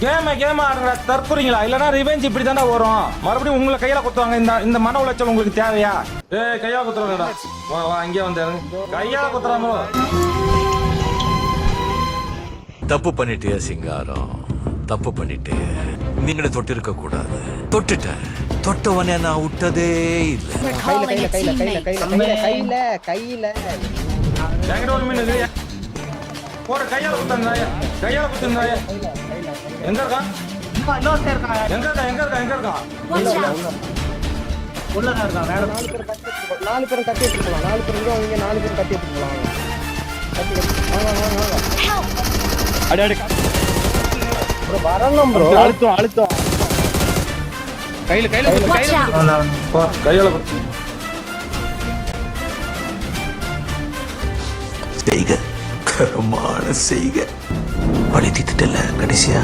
கேம கேம ஆடுற தற்குறீங்களா இல்லனா ரிவெஞ்ச் இப்படி தானே வரும். மறுபடியும் உங்களை கையில குத்துவாங்க. இந்த இந்த மன உளைச்சல் உங்களுக்கு தேவையா? ஏய் கையால குத்துறடா வா வா இங்கே வந்து. கையால குத்துறாமோ தப்பு பண்ணிட்டியா சிங்காரம். தப்பு பண்ணிட்டு. நீங்களே தொட்டிருக்க கூடாது. தொட்டுட்டேன். தொட்டவனே நான் விட்டதே இல்லை. கையில கையில. கையில கையில கையில மீன் இருக்கு போற கையால குத்துங்க கையால குத்துங்க எங்க இருக்கான் இன்னொருத்தர் இருக்கான் எங்க இருக்கா? எங்க இருக்கா? எங்க இருக்கான். உள்ளதான் இருக்கான் நாலு பேர் கட்டி நாலு பேரும் கட்டி எடுத்துட்டு போலாம் நாலு பேர் அவங்க நாலு பேர் கட்டி எடுத்துட்டு போலாம் கட்டி எடுத்து- வாங்க வாங்க வாங்க. Help. அடி அடி. ப்ரோ வரணும் ப்ரோ. அழுத்தம் அழுத்தம் கையில கையில கையில கையால செய்க. கரமான செய்க. வழி தீத்துட்டல கடைசியா?